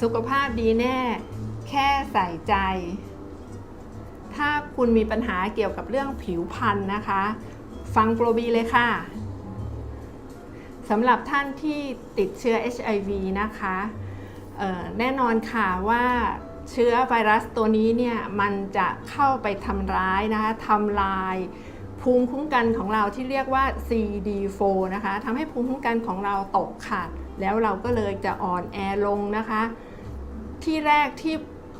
สุขภาพดีแน่ แค่ใส่ใจ ถ้าคุณมีปัญหาเกี่ยวกับเรื่องผิวพรรณนะคะ ฟังโปรบีเลยค่ะสำหรับท่านที่ติดเชื้อ HIV นะคะแน่นอนค่ะว่าเชื้อไวรัสตัวนี้เนี่ยมันจะเข้าไปทำร้ายนะคะทำลายภูมิคุ้มกันของเราที่เรียกว่า CD4 นะคะทำให้ภูมิคุ้มกันของเราตกค่ะแล้วเราก็เลยจะอ่อนแอลงนะคะ ที่แรกที่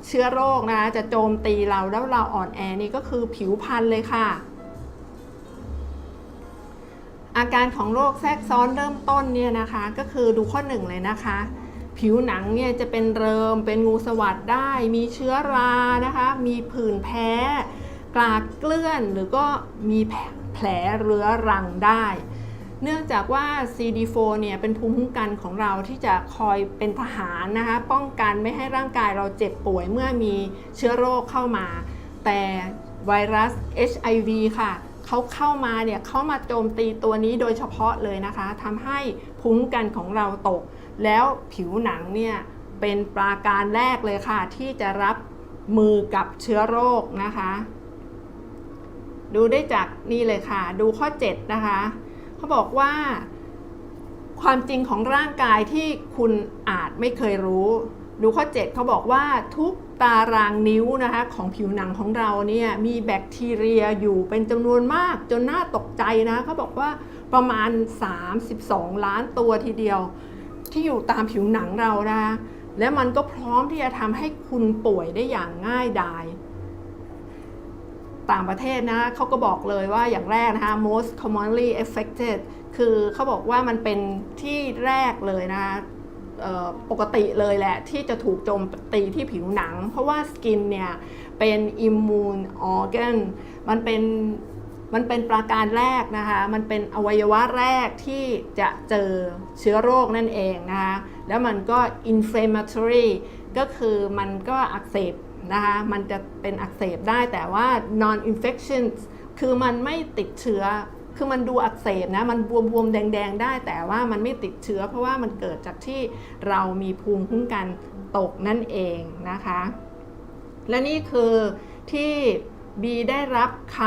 เชื้อโรคนะคะจะโจมตีเราแล้วเราอ่อนแอนี่ก็คือผิวพรรณเลยค่ะ อาการของโรคแทรกซ้อนเริ่มต้นเนี่ยนะคะก็คือดูข้อหนึ่งเลยนะคะ ผิวหนังเนี่ยจะเป็นเริมเป็นงูสวัสดได้ มีเชื้อรานะคะ มีผื่นแพ้ กลากเกลื่อนหรือก็มีแผลเรื้อรังได้ เนื่องจากว่า CD4 เนี่ยเป็นภูมิคุ้มกันของเราที่จะคอยเป็นทหารนะคะป้องกันไม่ให้ร่างกายเราเจ็บป่วยเมื่อมีเชื้อโรคเข้ามา แต่ไวรัส HIV ค่ะเขาเข้ามาเนี่ยเขามาโจมตีตัวนี้โดยเฉพาะเลยนะคะทำให้ภูมิคุ้มกันของเราตก แล้วผิวหนังเนี่ยเป็นปราการแรกเลยค่ะ ที่จะรับมือกับเชื้อโรคนะคะ ดูได้จากนี่เลยค่ะ ดูข้อ 7 นะคะ เขาบอกว่า ความจริงของร่างกายที่คุณอาจไม่เคยรู้ ดูข้อ 7เขาบอกว่าทุกตารางนิ้วนะคะของผิวหนังของเราเนี่ยมีแบคทีเรียอยู่เป็นจำนวนมากจนน่าตกใจนะเขาบอกว่าประมาณ 32 ล้านตัวทีเดียว ที่อยู่ตามผิวหนังเรานะคะและมันก็พร้อมที่จะทำให้คุณป่วยได้อย่างง่ายดาย ต่างประเทศนะเขาก็บอกเลยว่าอย่างแรกนะคะ most commonly affected คือเขาบอกว่ามันเป็นที่แรกเลยนะคะปกติเลยแหละ ที่จะถูกโจมตีที่ผิวหนัง เพราะว่าสกินเนี่ยเป็น immune organ มันเป็นมันเป็นประการแรกนะคะ มันเป็นอวัยวะแรกที่จะเจอเชื้อโรคนั่นเองนะคะ แล้วมันก็ inflammatory ก็คือมันก็อักเสบ นะคะมันจะเป็นอักเสบได้แต่ว่า non infection คือมันไม่ติดเชื้อ คือมันดูอักเสบนะ มันบวมๆแดง ๆ ได้ แต่ว่ามันไม่ติดเชื้อ เพราะว่ามันเกิดจากที่เรามีภูมิคุ้มกันตกนั่นเองนะคะ และนี่คือที่บีได้รับค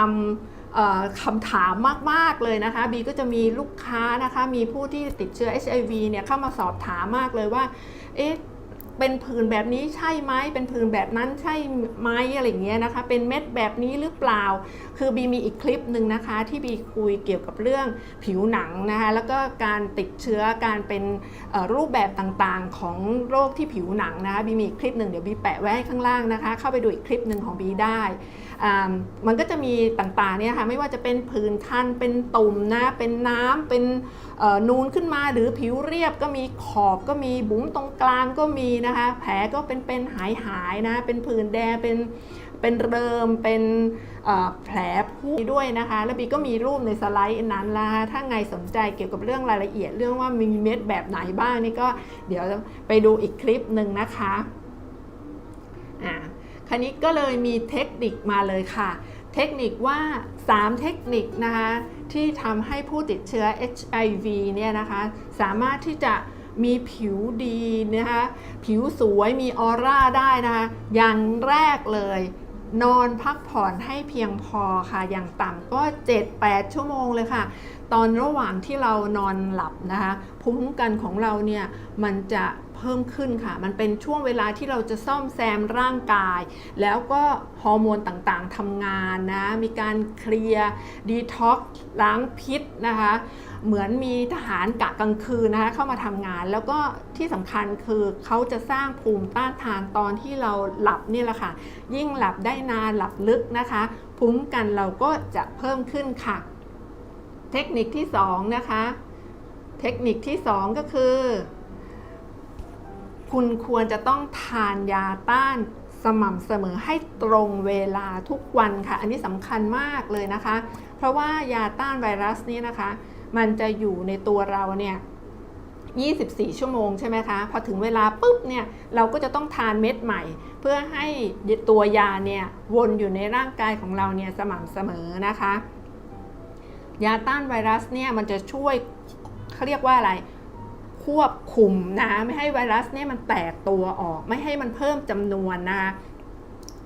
ำคำถามมาก ๆ เลยนะคะบีก็จะมีลูกค้านะคะ มีผู้ที่ติดเชื้อ HIV เนี่ยเข้ามาสอบถามมากเลยว่า เอ๊ะ เป็นผื่นแบบนี้ใช่ไหมเป็นผื่นแบบนั้นใช่ไหมอะไรเงี้ยนะคะ เป็นเม็ดแบบนี้หรือเปล่า คือบีมีอีกคลิปหนึ่งนะคะ ที่บีคุยเกี่ยวกับเรื่องผิวหนังนะคะแล้วก็การติดเชื้อการเป็นรูปแบบต่างๆของโรคที่ผิวหนังนะคะบีมีอีกคลิปหนึ่งเดี๋ยวบีแปะไว้ให้ข้างล่างนะคะ เข้าไปดูอีกคลิปหนึ่งของบีได้มันก็จะมีต่างๆเนี่ยค่ะไม่ว่าจะเป็นผื่นคันเป็นตุ่มนะเป็นน้ำเป็น นูนขึ้นมาหรือผิวเรียบก็มีขอบก็มีบุ๋มตรงกลางก็มีนะคะ แผลก็เป็นเป็นหายหายๆนะ เป็นผื่นแดงเป็นเป็นเริมเป็นแผลผู้ด้วยนะคะ แล้วบีก็มีรูปในสไลด์นั้นละคะถ้าไงสนใจเกี่ยวกับเรื่องรายละเอียดเรื่องว่ามีเม็ดแบบไหนบ้างนี่ก็เดี๋ยวไปดูอีกคลิปหนึ่งนะคะอ่าคราวนี้ก็เลยมีเทคนิคมาเลยค่ะ เทคนิคว่า 3 เทคนิคนะคะ ที่ทำให้ผู้ติดเชื้อ HIV เนี่ยนะคะสามารถที่จะมีผิวดีนะคะผิวสวยมีออร่าได้นะคะอย่างแรกเลย นอนพักผ่อนให้เพียงพอค่ะอย่างต่ำก็ 7-8 ชั่วโมงเลยค่ะ ตอนระหว่างที่เรานอนหลับนะคะภูมิคุ้มกันของเราเนี่ยมันจะ เพิ่มขึ้นค่ะ มันเป็นช่วงเวลาที่เราจะซ่อมแซมร่างกาย แล้วก็ฮอร์โมนต่างๆทำงานนะ มีการเคลียร์ดีท็อกล้างพิษนะคะ เหมือนมีทหารกะกลางคืนนะคะเข้ามาทำงาน แล้วก็ที่สำคัญคือเขาจะสร้างภูมิต้านทานตอนที่เราหลับนี่แหละค่ะ ยิ่งหลับได้นานหลับลึกนะคะภูมิกันเราก็จะเพิ่มขึ้นค่ะ เทคนิคที่2นะคะ เทคนิคที่ 2 ก็คือ คุณควรจะต้องทานยาต้านสม่ำเสมอให้ตรงเวลาทุกวันค่ะ อันนี้สำคัญมากเลยนะคะ เพราะว่ายาต้านไวรัสนี้นะคะ มันจะอยู่ในตัวเราเนี่ย 24 ชั่วโมงใช่ไหมคะ พอถึงเวลาปุ๊บเนี่ยเราก็จะต้องทานเม็ดใหม่ เพื่อให้ตัวยาเนี่ยวนอยู่ในร่างกายของเราเนี่ยสม่ำเสมอนะคะ ยาต้านไวรัสเนี่ยมันจะช่วยเขาเรียกว่าอะไร ควบคุมนะไม่ให้ไวรัสเนี่ยมันแตกตัวออก ไม่ให้มันเพิ่มจำนวนนะคะ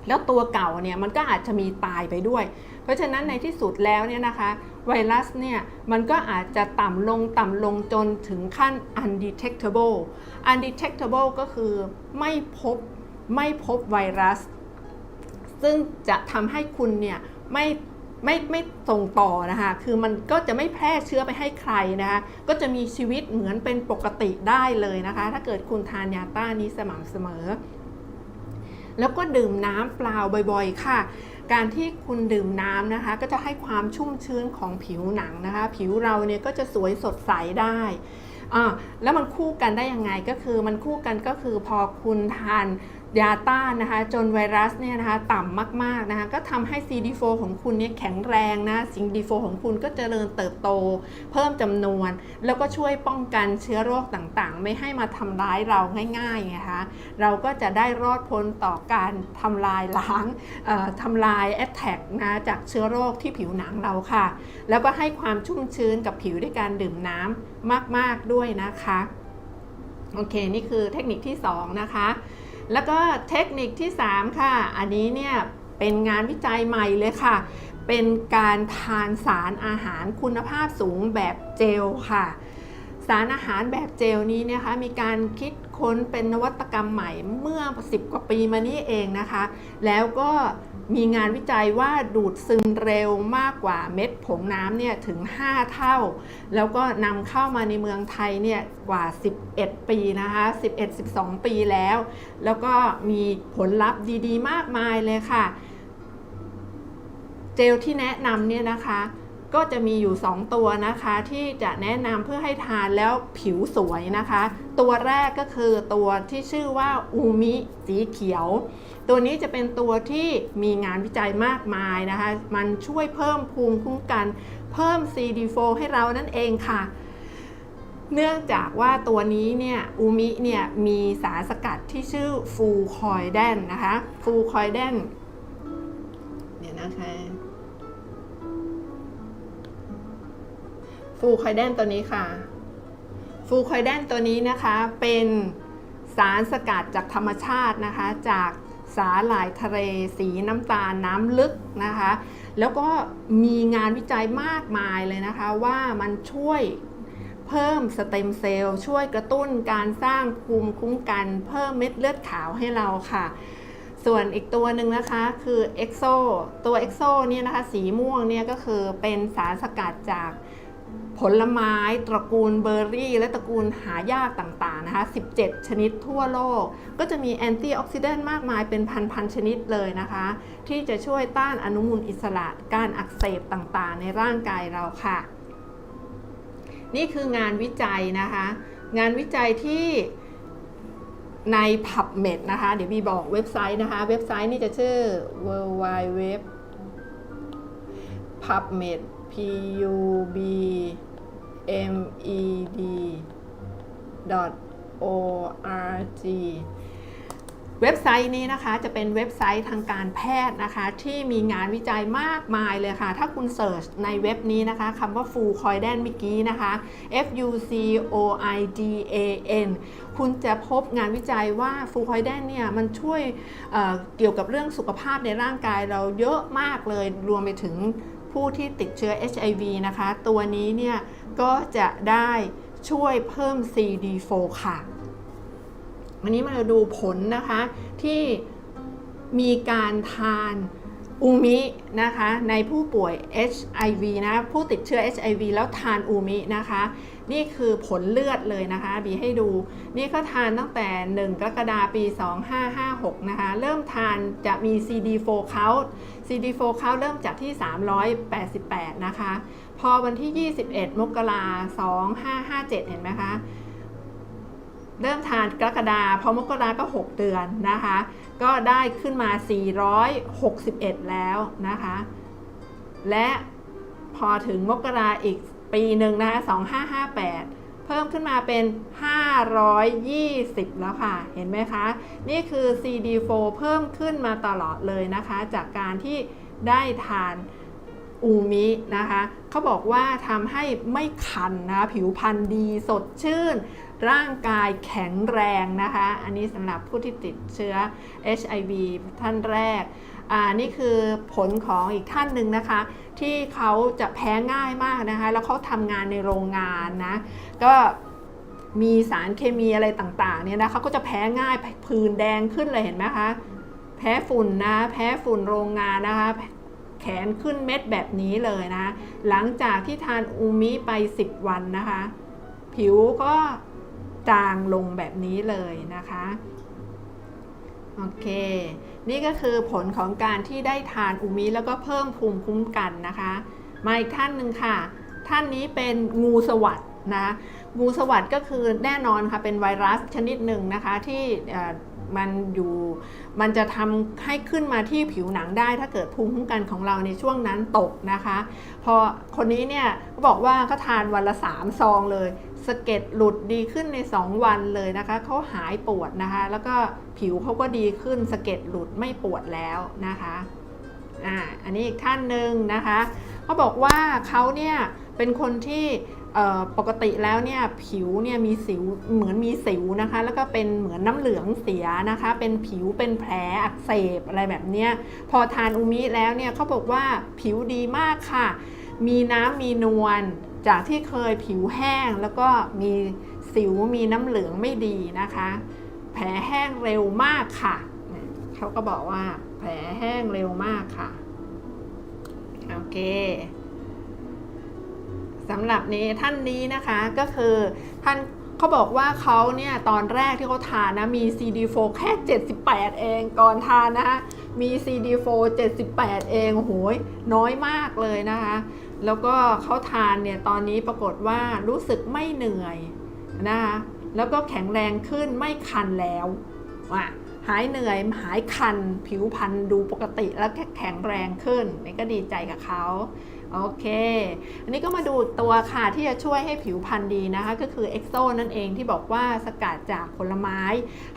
แล้วตัวเก่าเนี่ยมันก็อาจจะมีตายไปด้วย เพราะฉะนั้นในที่สุดแล้วเนี่ยนะคะไวรัสเนี่ยมันก็อาจจะต่ำลงต่ำลงจนถึงขั้น undetectable undetectable ก็คือไม่พบไม่พบไวรัส ซึ่งจะทำให้คุณเนี่ยไม่ ไม่ไม่ส่งต่อนะคะ คือมันก็จะไม่แพร่เชื้อไปให้ใครนะคะ ก็จะมีชีวิตเหมือนเป็นปกติได้เลยนะคะ ถ้าเกิดคุณทานยาต้านี้สม่ำเสมอ แล้วก็ดื่มน้ำเปล่าบ่อยๆ ค่ะ การที่คุณดื่มน้ำนะคะ ก็จะให้ความชุ่มชื้นของผิวหนังนะคะ ผิวเราเนี่ยก็จะสวยสดใสได้อ่าแล้วมันคู่กันได้ยังไงก็คือมันคู่กันก็คือพอคุณทาน ยาต้านนะคะ จนไวรัสเนี่ยนะคะต่ำมากๆนะคะก็ทำให้ CD4 ของคุณเนี่ยแข็งแรงนะสิ่ง D4 ของคุณก็เจริญเติบโต เพิ่มจำนวน แล้วก็ช่วยป้องกันเชื้อโรคต่างๆ ไม่ให้มาทำร้ายเราง่ายๆไงคะเราก็จะได้รอดพ้นต่อการทำลายล้างทำลายแอ t แทกนะจากเชื้อโรคที่ผิวหนังเราค่ะ แล้วก็ให้ความชุ่มชื้นกับผิวด้วยการดื่มน้ำมาก ๆด้วยนะคะโอเค นี่คือเทคนิคที่ 2 นะคะ แล้วก็เทคนิคที่ 3 ค่ะ อันนี้เนี่ยเป็นงานวิจัยใหม่เลยค่ะ เป็นการทานสารอาหารคุณภาพสูงแบบเจลค่ะ สารอาหารแบบเจลนี้นะคะมีการคิดค้นเป็นนวัตกรรมใหม่เมื่อ 10 กว่าปีมานี้เองนะคะ แล้วก็มีงานวิจัยว่าดูดซึมเร็วมากกว่าเม็ดผงน้ำเนี่ยถึง 5 เท่า แล้วก็นำเข้ามาในเมืองไทยเนี่ยกว่า 11 ปีนะคะ 11-12 ปีแล้ว แล้วก็มีผลลัพธ์ดี ๆ มากมายเลยค่ะ เจลที่แนะนำเนี่ยนะคะ ก็จะมีอยู่ 2 ตัวนะคะ ที่จะแนะนำเพื่อให้ทานแล้วผิวสวยนะคะ ตัวแรกก็คือตัวที่ชื่อว่าอูมิสีเขียว ตัวนี้จะเป็นตัวที่มีงานวิจัยมากมายนะคะ มันช่วยเพิ่มภูมิคุ้มกัน เพิ่ม CD4 ให้เรานั่นเองค่ะเนื่องจากว่าตัวนี้เนี่ยอูมิเนี่ยมีสารสกัดที่ชื่อฟูคอยแดนนะคะฟูคอยแดนเดี๋ยวนะคะ ฟูคอยแดนตัวนี้ค่ะ ฟูคอยแดนตัวนี้นะคะเป็นสารสกัดจากธรรมชาตินะคะ จากสาหร่ายทะเลสีน้ำตาลน้ำลึกนะคะ แล้วก็มีงานวิจัยมากมายเลยนะคะว่ามันช่วยเพิ่มสเต็มเซลล์ช่วยกระตุ้นการสร้างภูมิคุ้มกันเพิ่มเม็ดเลือดขาวให้เราค่ะ ส่วนอีกตัวหนึ่งนะคะคือ EXO ตัว EXO เนี่ยนะคะสีม่วงเนี่ยก็คือเป็นสารสกัดจาก ผลไม้ตระกูลเบอร์รี่ และตระกูลหายากต่างๆนะคะ 17 ชนิดทั่วโลก ก็จะมีแอนตี้ออกซิแดนต์มากมายเป็นพันๆชนิดเลยนะคะ ที่จะช่วยต้านอนุมูลอิสระการอักเสบต่างๆ ในร่างกายเราค่ะ นี่คืองานวิจัยนะคะ งานวิจัยที่ใน PubMed นะคะ เดี๋ยวบีบอกเว็บไซต์นะคะ เว็บไซต์นี่จะชื่อ worldwidepubmed.pub M E D O R G เว็บไซต์นี้นะคะจะเป็นเว็บไซต์ทางการแพทย์นะคะ ที่มีงานวิจัยมากมายเลยค่ะ ถ้าคุณเสิร์ชในเว็บนี้นะคะคำว่า Full c o i d a n เมื่อกี้นะคะ F U C O I D A N คุณจะพบงานวิจัยว่า Full c o i d a n เนี่ยมันช่วยเเกี่ยวกับเรื่องสุขภาพในร่างกายเราเยอะมากเลยรวมไปถึงผู้ที่ติดเชื้อ HIV นะคะ ตัวนี้เนี่ย ก็จะได้ช่วยเพิ่ม CD4 ค่ะ วันนี้มาดูผลนะคะที่มีการทานอูมินะคะในผู้ป่วย HIV นะผู้ติดเชื้อ HIV แล้วทานอูมินะคะ นี่คือผลเลือดเลยนะคะ บีให้ดู นี่ก็ทานตั้งแต่ 1 กรกฎาคมปี 2556 นะคะ เริ่มทานจะมี CD4 count CD4 count เริ่มจากที่ 388 นะคะ อวันที่ 21 มกราคม2557เห็นไหมคะ เริ่มทานกรกฎาพอมกราก็ 6 เดือนนะคะ ก็ได้ขึ้นมา 461 แล้วนะคะ และพอถึงมกราอีกปีหนึ่งนะคะ2558เพิ่มขึ้นมาเป็น 520 แล้วค่ะ เห็นไหมคะ นี่คือ CD4 เพิ่มขึ้นมาตลอดเลยนะคะ จากการที่ได้ทาน อูมินะคะเขาบอกว่าทำให้ไม่คันนะผิวพรรณดีสดชื่น ร่างกายแข็งแรงนะคะ อันนี้สำหรับผู้ที่ติดเชื้อ HIV ท่านแรกอ่านี่คือผลของอีกท่านหนึ่งนะคะ ที่เขาจะแพ้ง่ายมากนะคะ แล้วเขาทำงานในโรงงานนะก็มีสารเคมีอะไรต่างๆเนี่ยนะเขาก็จะแพ้ง่ายผื่นแดงขึ้นเลยเห็นไหมคะแพ้ฝุ่นนะ แพ้ฝุ่นโรงงานนะคะ ขนขึ้นเม็ดแบบนี้เลยนะ หลังจากที่ทานอูมิไป 10 วันนะคะ ผิวก็จางลงแบบนี้เลยนะคะโอเค นี่ก็คือผลของการที่ได้ทานอูมิแล้วก็เพิ่มภูมิคุ้มกันนะคะ มาอีกท่านหนึ่งค่ะ ท่านนี้เป็นงูสวัสด์นะ งูสวัสด์ก็คือแน่นอนค่ะเป็นไวรัสชนิดหนึ่งนะคะที่ มันอยู่ มันจะทำให้ขึ้นมาที่ผิวหนังได้ ถ้าเกิดภูมิคุ้มกันของเราในช่วงนั้นตกนะคะ พอคนนี้เนี่ยเขาบอกว่าเขาทานวันละ 3 ซองเลยสะเก็ดหลุดดีขึ้นใน 2 วันเลยนะคะเขาหายปวดนะคะ แล้วก็ผิวเขาก็ดีขึ้นสะเก็ดหลุดไม่ปวดแล้วนะคะอ่าอันนี้อีกท่านหนึ่งนะคะเขาบอกว่าเขาเนี่ยเป็นคนที่ ปกติแล้วเนี่ยผิวเนี่ยมีสิวเหมือนมีสิวนะคะ แล้วก็เป็นเหมือนน้ำเหลืองเสียนะคะ เป็นผิวเป็นแผลอักเสบอะไรแบบเนี้ยพอทานอูมิแล้วเนี่ยเขาบอกว่าผิวดีมากค่ะ มีน้ำมีนวลจากที่เคยผิวแห้งแล้วก็มีสิวมีน้ำเหลืองไม่ดีนะคะ แผลแห้งเร็วมากค่ะเนี่ยเขาก็บอกว่าแผลแห้งเร็วมากค่ะโอเค สำหรับนี้ท่านนี้นะคะก็คือท่านเขาบอกว่าเขาเนี่ยตอนแรกที่เขาทานนะมี CD4 แค่ 78 เองก่อนทานนะคะมี CD4 78 เองโอ้โหยน้อยมากเลยนะคะ แล้วก็เขาทานเนี่ยตอนนี้ปรากฏว่ารู้สึกไม่เหนื่อยนะคะแล้วก็แข็งแรงขึ้นไม่คันแล้วอะหายเหนื่อยหายคัน ผิวพรรณดูปกติแล้วแข็งแรงขึ้นนี่ก็ดีใจกับเขา โอเค อันนี้ก็มาดูตัวค่ะที่จะช่วยให้ผิวพรรณดีนะคะ ก็คือเอ็กโซนั่นเองที่บอกว่าสกัดจากผลไม้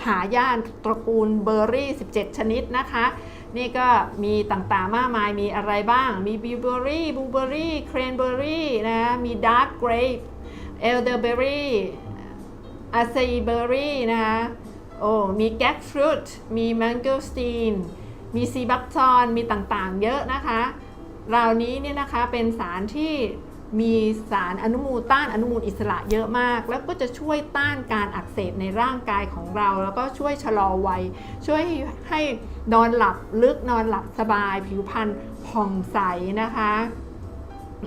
หายากตระกูลเบอร์รี่ 17 ชนิดนะคะ นี่ก็มีต่างๆมากมายมีอะไรบ้าง มีบิวเบอร์รี่บลูเบอร์รี่เครนเบอร์รี่นะมีดาร์กเกรปเอลเดอร์เบอร์รี่อาซีเบอร์รี่นะคะโอ้มีแก๊กฟรุตมีแมงโกสตีนมีซีบักทอนมีต่างๆ เยอะนะคะ เหล่านี้เนี่ยนะคะเป็นสารที่มีสารอนุมูลต้านอนุมูลอิสระเยอะมาก แล้วก็จะช่วยต้านการอักเสบในร่างกายของเรา แล้วก็ช่วยชะลอวัย ช่วยให้นอนหลับลึกนอนหลับสบาย ผิวพรรณผ่องใสนะคะ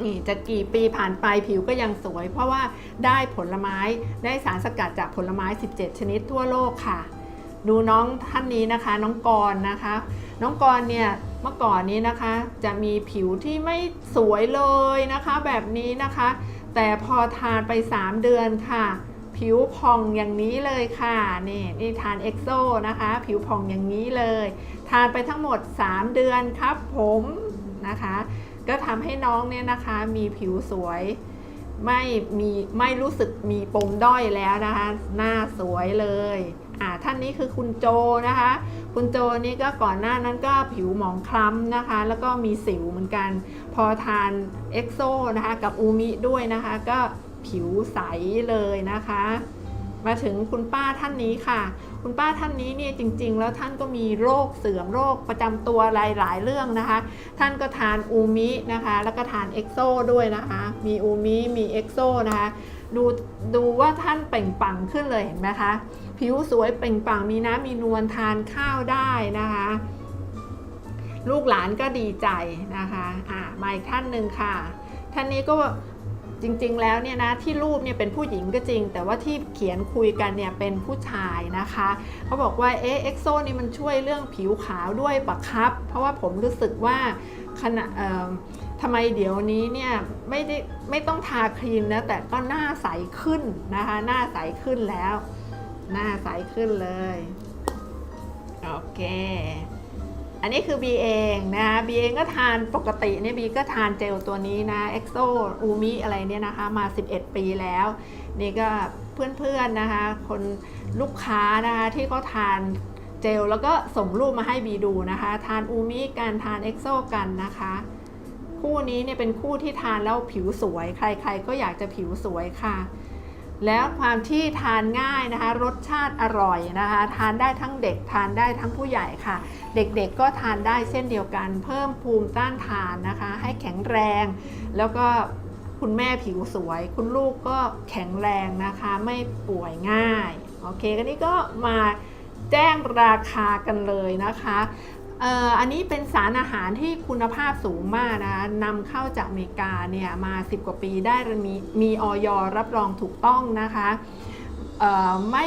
นี่จะกี่ปีผ่านไปผิวก็ยังสวย เพราะว่าได้ผลไม้ได้สารสกัดจากผลไม้ 17 ชนิดทั่วโลกค่ะ ดูน้องท่านนี้นะคะ น้องกรนะคะ น้องกรเนี่ยเมื่อก่อนนี้นะคะ จะมีผิวที่ไม่สวยเลยนะคะ แบบนี้นะคะ แต่พอทานไป 3 เดือนค่ะ ผิวผ่องอย่างนี้เลยค่ะนี่นี่ทานเอ็กโซนะคะ ผิวผ่องอย่างนี้เลย ทานไปทั้งหมด 3 เดือนครับผมนะคะ ก็ทำให้น้องเนี่ยนะคะมีผิวสวยไม่มีไม่รู้สึกมีปมด้อยแล้วนะคะ หน้าสวยเลย อ่าท่านนี้คือคุณโจนะคะ คุณโจนี่ก็ก่อนหน้านั้นก็ผิวหมองคล้ำนะคะ แล้วก็มีสิวเหมือนกัน พอทานเอ็กโซนะคะกับอูมิด้วยนะคะ ก็ผิวใสเลยนะคะ มาถึงคุณป้าท่านนี้ค่ะ คุณป้าท่านนี้เนี่ยจริง ๆ แล้วท่านก็มีโรคเสื่อมโรคประจำตัวหลายๆเรื่องนะคะ ท่านก็ทานอูมินะคะ แล้วก็ทานเอ็กโซด้วยนะคะ มีอูมิมีเอ็กโซนะคะดูดูว่าท่านเปล่งปลั่งขึ้นเลยเห็นไหมคะ ผิวสวยเปล่งปลั่งมีน้ำมีนวลทานข้าวได้นะคะ ลูกหลานก็ดีใจนะคะอ่ามาอีกท่านหนึ่งค่ะ ท่านนี้ก็จริงๆ แล้วเนี่ยนะที่รูปเนี่ยเป็นผู้หญิงก็จริง แต่ว่าที่เขียนคุยกันเนี่ยเป็นผู้ชายนะคะเขาบอกว่าเอ๊ะเอ็กโซนี่มันช่วยเรื่องผิวขาวด้วยปะครับ เพราะว่าผมรู้สึกว่าขณะเอ่อทำไมเดี๋ยวนี้เนี่ยไม่ได้ไม่ต้องทาครีมนะแต่ก็หน้าใสขึ้นนะคะหน้าใสขึ้นแล้ว หน้าใสขึ้นเลย โอเค อันนี้คือบีเองนะคะบีเองก็ทานปกติเนี่ยบีก็ทานเจลตัวนี้นะเอ็กโซอูมิอะไรเนี่ยนะคะ มา 11 ปีแล้ว นี่ก็เพื่อนๆนะคะ คนลูกค้านะคะที่เขาทานเจลแล้วก็ส่งรูปมาให้บีดูนะคะ ทานอูมิกันทานเอ็กโซกันนะคะ คู่นี้เนี่ยเป็นคู่ที่ทานแล้วผิวสวย ใครๆก็อยากจะผิวสวยค่ะ แล้วความที่ทานง่ายนะคะ รสชาติอร่อยนะคะ ทานได้ทั้งเด็กทานได้ทั้งผู้ใหญ่ค่ะ เด็กๆก็ทานได้เช่นเดียวกัน เพิ่มภูมิต้านทานนะคะ ให้แข็งแรง แล้วก็คุณแม่ผิวสวย คุณลูกก็แข็งแรงนะคะ ไม่ป่วยง่าย โอเคกันนี้ก็มาแจ้งราคากันเลยนะคะ อันนี้เป็นสารอาหารที่คุณภาพสูงมากนะคะนำเข้าจากอเมริกาเนี่ยมา 10 กว่าปีได้มีมีออยรับรองถูกต้องนะคะไม่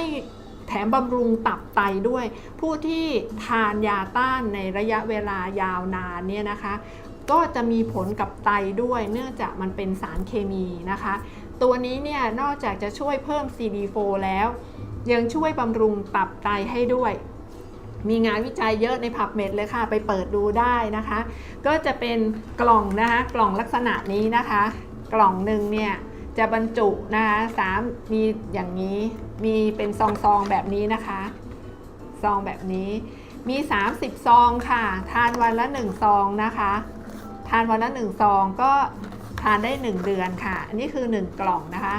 แถมบำรุงตับไตด้วย ผู้ที่ทานยาต้านในระยะเวลายาวนานเนี่ยนะคะ ก็จะมีผลกับไตด้วย เนื่องจากมันเป็นสารเคมีนะคะ ตัวนี้เนี่ยนอกจากจะช่วยเพิ่ม CD4 แล้ว ยังช่วยบำรุงตับไตให้ด้วย มีงานวิจัยเยอะในผับเม็ดเลยค่ะ ไปเปิดดูได้นะคะ ก็จะเป็นกล่องนะคะ กล่องลักษณะนี้นะคะ กล่องหนึ่งเนี่ยจะบรรจุนะคะสามมีอย่างนี้ มีเป็นซองซองๆแบบนี้นะคะ ซองแบบนี้ มี 30 ซองค่ะ ทานวันละ 1 ซองนะคะ ทานวันละ 1 ซองก็ทานได้ 1 เดือนค่ะ อันนี้คือ 1 กล่องนะคะ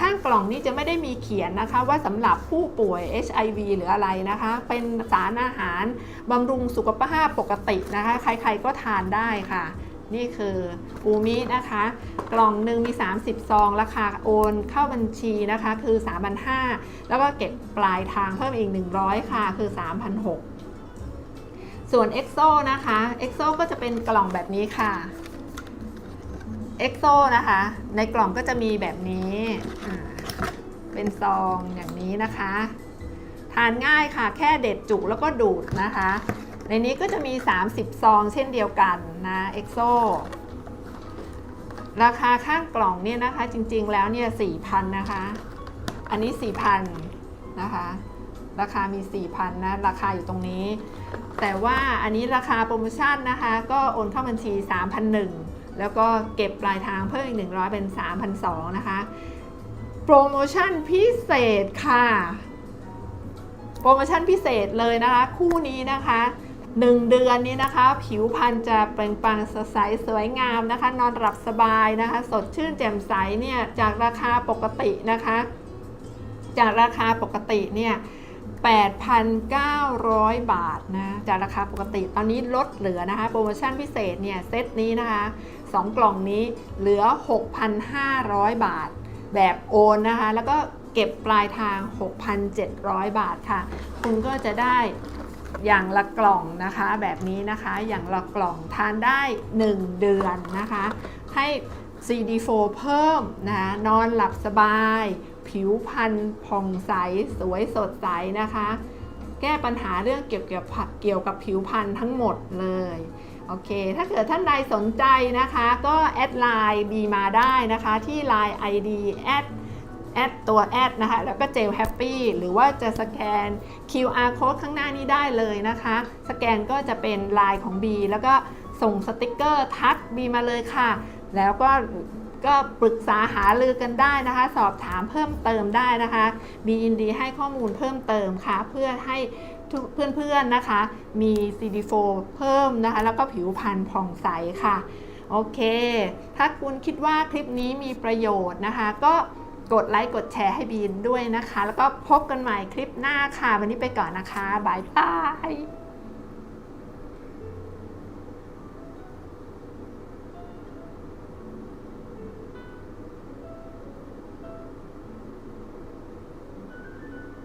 ข้างกล่องนี้จะไม่ได้มีเขียนนะคะ ว่าสำหรับผู้ป่วย HIV หรืออะไรนะคะ เป็นสารอาหารบำรุงสุขภาพปกตินะคะ ใครๆก็ทานได้ค่ะ นี่คืออูมินะคะ กล่องหนึ่งมี 30 ซอง ราคาโอนเข้าบัญชีนะคะ คือ3,500แล้วก็เก็บปลายทางเพิ่มอีก 100 ค่ะ คือ 3,600ส่วน EXO นะคะ EXO ก็จะเป็นกล่องแบบนี้ค่ะ EXO นะคะ ในกล่องก็จะมีแบบนี้เป็นซองอย่างนี้นะคะ ทานง่ายค่ะ แค่เด็ดจุกแล้วก็ดูดนะคะ ในนี้ก็จะมี 30 ซองเช่นเดียวกันนะ EXO ราคาข้างกล่องเนี่ยนะคะ จริงๆแล้วเนี่ย4,000นะคะ อันนี้4,000นะคะ ราคามี4,000นะ ราคาอยู่ตรงนี้ แต่ว่าอันนี้ราคาโปรโมชั่นนะคะ ก็โอนเข้าบัญชี 3,001 แล้วก็เก็บปลายทางเพิ่มอีก 100 เป็น3,002นะคะ โปรโมชั่นพิเศษค่ะ โปรโมชั่นพิเศษเลยนะคะ คู่นี้นะคะ 1 เดือนนี้นะคะ ผิวพรรณจะเปล่งปลั่งสดใสสวยงามนะคะ นอนหลับสบายนะคะ สดชื่นแจ่มใสเนี่ย จากราคาปกตินะคะ จากราคาปกติเนี่ย8,900 บาทนะจากราคาปกติตอนนี้ลดเหลือนะคะ โปรโมชั่นพิเศษเนี่ย เซตนี้นะคะ 2 กล่องนี้เหลือ 6,500 บาท แบบโอนนะคะ แล้วก็เก็บปลายทาง 6,700 บาทค่ะ คุณก็จะได้อย่างละกล่องนะคะ แบบนี้นะคะ อย่างละกล่องทานได้ 1 เดือนนะคะ ให้ CD4 เพิ่มนะะนอนหลับสบาย ผิวพรรณผ่องใส สวยสดใสนะคะ แก้ปัญหาเรื่องเกี่ยวกับผักเกี่ยวกับผิวพรรณทั้งหมดเลย โอเค ถ้าเกิดท่านใดสนใจนะคะ ก็แอดไลน์บีมาได้นะคะ ที่ Line ID แอดแอดตัวแอดนะคะ แล้วก็เจลแฮปปี้หรือว่าจะสแกน QR code ข้างหน้านี้ได้เลยนะคะ สแกนก็จะเป็น Line ของ B แล้วก็ส่งสติกเกอร์ทัก B มาเลยค่ะ แล้วก็ก็ปรึกษาหารือกันได้นะคะ สอบถามเพิ่มเติมได้นะคะบียินดีให้ข้อมูลเพิ่มเติมค่ะ เพื่อให้ เพื่อนๆนะคะ มี CD4 เพิ่มนะคะ แล้วก็ผิวพรรณผ่องใสค่ะ โอเค ถ้าคุณคิดว่าคลิปนี้มีประโยชน์นะคะ ก็กดไลค์กดแชร์ให้บีนด้วยนะคะ แล้วก็พบกันใหม่คลิปหน้าค่ะ วันนี้ไปก่อนนะคะบายบาย